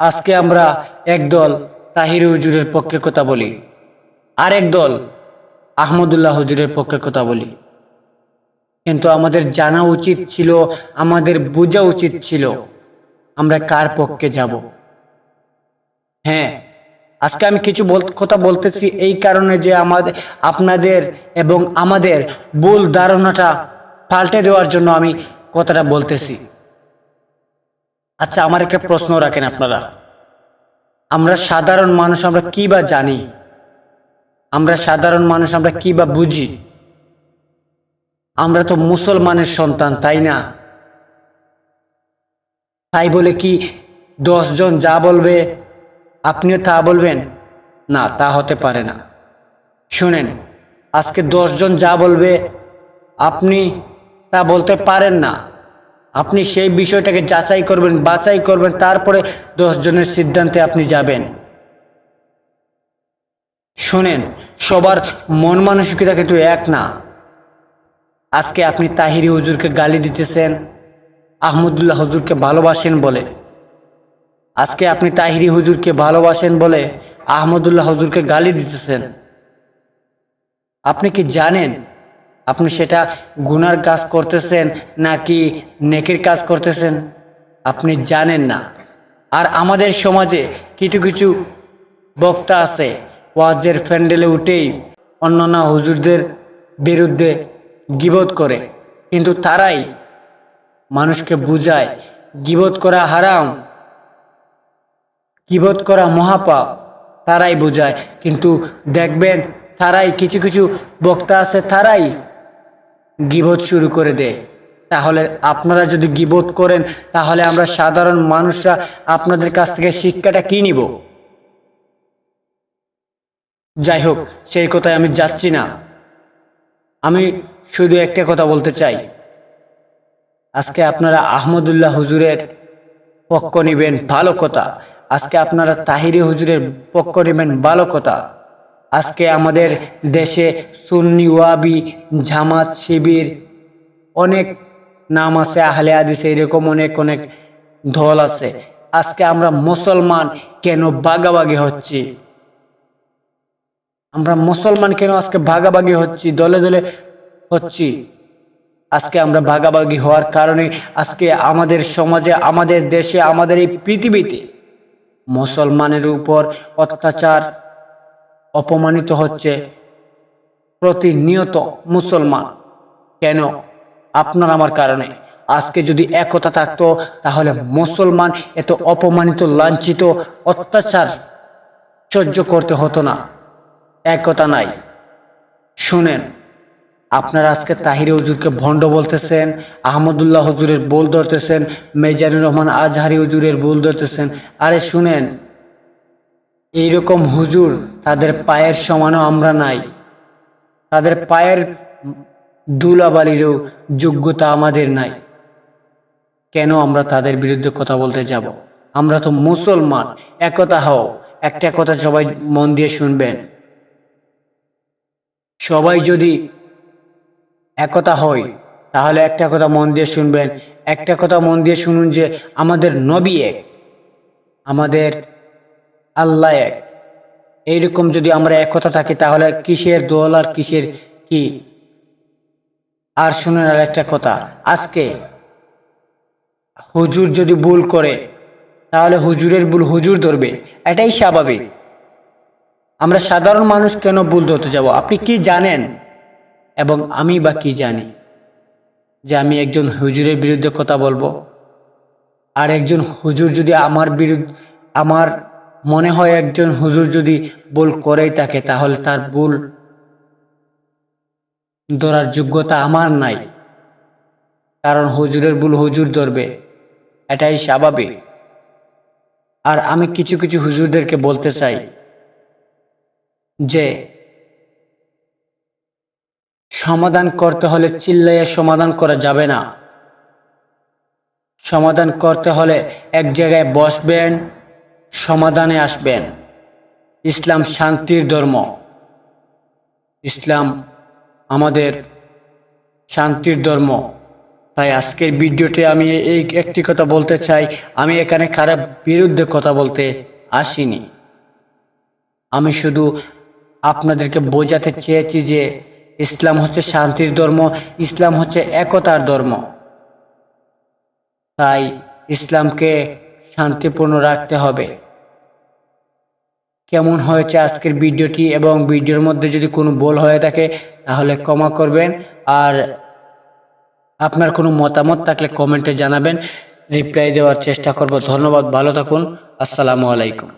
আজকে আমরা একদল তাহির হুজুরের পক্ষে কথা বলি। আর একদল আহমদুল্লাহ হুজুরের পক্ষে কথা বলি। কিন্তু আমাদের জানা উচিত ছিল, আমাদের বোঝা উচিত ছিল আমরা কার পক্ষে যাব। হ্যাঁ আজকে আমি কিছু কথা বলতেছি এই কারণে যে আমাদের, আপনাদের এবং আমাদের ভুল ধারণাটা পাল্টে দেওয়ার জন্য আমি কথাটা বলতেছি। আচ্ছা আমার একটা প্রশ্ন রাখেন আপনারা। আমরা সাধারণ মানুষ, আমরা কি বা জানি? আমরা সাধারণ মানুষ, আমরা কি বা বুঝি? আমরা তো মুসলমানের সন্তান, তাই না? তাই বলে কি দশজন যা বলবে, আপনিও তা বলবেন? না, তা হতে পারে না। শুনেন, আজকে দশজন যা বলবে, আপনি তা বলতে পারেন না। আপনি সেই বিষয়টাকে যাচাই করবেন, বাছাই করবেন, তারপরে দশজনের সিদ্ধান্তে আপনি যাবেন। শোনেন, সবার মন মানসিকতা কিন্তু এক না। আজকে আপনি তাহিরি হুজুরকে গালি দিতেছেন, আহমদুল্লাহ হুজুরকে ভালোবাসেন বলে। আজকে আপনি তাহিরি হুজুরকে ভালোবাসেন বলে, আহমদুল্লাহ হুজুরকে গালি দিতেছেন। আপনি কি জানেন আপনি সেটা গুনার কাজ করতেছেন নাকি নেকের কাজ করতেছেন? আপনি জানেন না। আর আমাদের সমাজে কিছু কিছু বক্তা আছে ওয়াজের প্যান্ডেলে উঠেই অন্যান্য হুজুরদের বিরুদ্ধে গিবত করে। কিন্তু তারাই মানুষকে বুঝায় গিবত করা হারাম কিবোধ করা মহাপাপ তারাই বোঝায়। কিন্তু দেখবেন তারাই কিছু কিছু বক্তা আছে তারাই গিবোধ শুরু করে দেয়। তাহলে আপনারা যদি গিবোধ করেন, তাহলে আমরা সাধারণ মানুষরা আপনাদের কাছ থেকে শিক্ষাটা কি নিব? যাই হোক, সেই কথায় আমি যাচ্ছি না। আমি শুধু একটা কথা বলতে চাই। আজকে আপনারা আহমদুল্লাহ হুজুরের পক্ষ নিবেন ভালো কথা। আজকে আপনারা তাহিরি হুজুরের পক্ষ নেবেন ভালো কথা। আজকে আমাদের দেশে সুন্নি ওয়াবি, জামাত, শিবির, অনেক নাম আছে, আহলে আদিস এরকম অনেক অনেক দল আছে। আজকে আমরা মুসলমান কেন বাগাবাগি হচ্ছি? আমরা মুসলমান কেন আজকে ভাগাভাগি হচ্ছি? দলে দলে হচ্ছি। আজকে আমরা ভাগাভাগি হওয়ার কারণে আজকে আমাদের সমাজে, আমাদের দেশে, আমাদের এই পৃথিবীতে মুসলমানের উপর অত্যাচার অপমানিত হচ্ছে প্রতিনিয়ত মুসলমান। কেন? আপনার আমার কারণে। আজকে যদি একতা থাকতো, তাহলে মুসলমান এত অপমানিত, লাঞ্ছিত, অত্যাচার সহ্য করতে হতো না। একতা নাই। শুনেন, আপনারা আজকে তাহির হুজুরকে ভণ্ড বলতেছেন, আহমদুল্লাহ হজুরের বোল ধরতেছেন মেজানুর রহমান আজহারি হুজুরের বোল ধরতেছেন। আরে শুনেন এইরকম হুজুর তাদের পায়ের সমানও আমরা নাই। তাদের পায়ের দুলাবালিরও যোগ্যতা আমাদের নাই। কেন আমরা তাদের বিরুদ্ধে কথা বলতে যাব? আমরা তো মুসলমান, একতা হও, একটা কথা সবাই মন দিয়ে শুনবেন। সবাই যদি একতা হয়, তাহলে একটা কথা মন দিয়ে শুনবেন। একটা কথা মন দিয়ে শুনুন যে আমাদের নবী এক, আমাদের আল্লাহ এক। এইরকম যদি আমরা এক কথা থাকি, তাহলে কিসের দোল আর কিসের কি? আর শুনেন আর একটা কথা, আজকে হুজুর যদি ভুল করে, তাহলে হুজুরের ভুল হুজুর ধরবে। এটাই স্বাভাবিক। আমরা সাধারণ মানুষ কেন ভুল ধরতে যাব? আপনি কি জানেন? এবং আমি বা কি জানি? যে আমি একজন হুজুরের বিরুদ্ধে কথা বলব। আর একজন হুজুর যদি আমার বিরুদ্ধে আমার মনে হয় একজন হুজুর যদি ভুল করেই থাকে, তাহলে তার ভুল ধরার যোগ্যতা আমার নাই। কারণ হুজুরের ভুল হুজুর ধরবে, এটাই স্বাভাবিক। আর আমি কিছু কিছু হুজুরদেরকে বলতে চাই যে, সমাধান করতে হলে চিল্লাইয়ে সমাধান করা যাবে না। সমাধান করতে হলে এক জায়গায় বসবেন সমাধানে আসবেন। ইসলাম শান্তির ধর্ম। ইসলাম আমাদের শান্তির ধর্ম। তাই আজকের ভিডিওতে আমি এই একটি কথা বলতে চাই। আমি এখানে খারাপ বিরুদ্ধে কথা বলতে আসিনি। আমি শুধু আপনাদেরকে বোঝাতে চেয়েছি যে ইসলাম হচ্ছে শান্তির ধর্ম, ইসলাম হচ্ছে একতার ধর্ম। তাই ইসলামকে শান্তিপূর্ণ রাখতে হবে। কেমন হয়েছে আজকের ভিডিওটি এবং ভিডিওর মধ্যে যদি কোনো বল হয়ে থাকে, তাহলে ক্ষমা করবেন। আর আপনার কোনো মতামত থাকলে কমেন্টে জানাবেন। রিপ্লাই দেওয়ার চেষ্টা করব। ধন্যবাদ, ভালো থাকুন। আসসালামু আলাইকুম।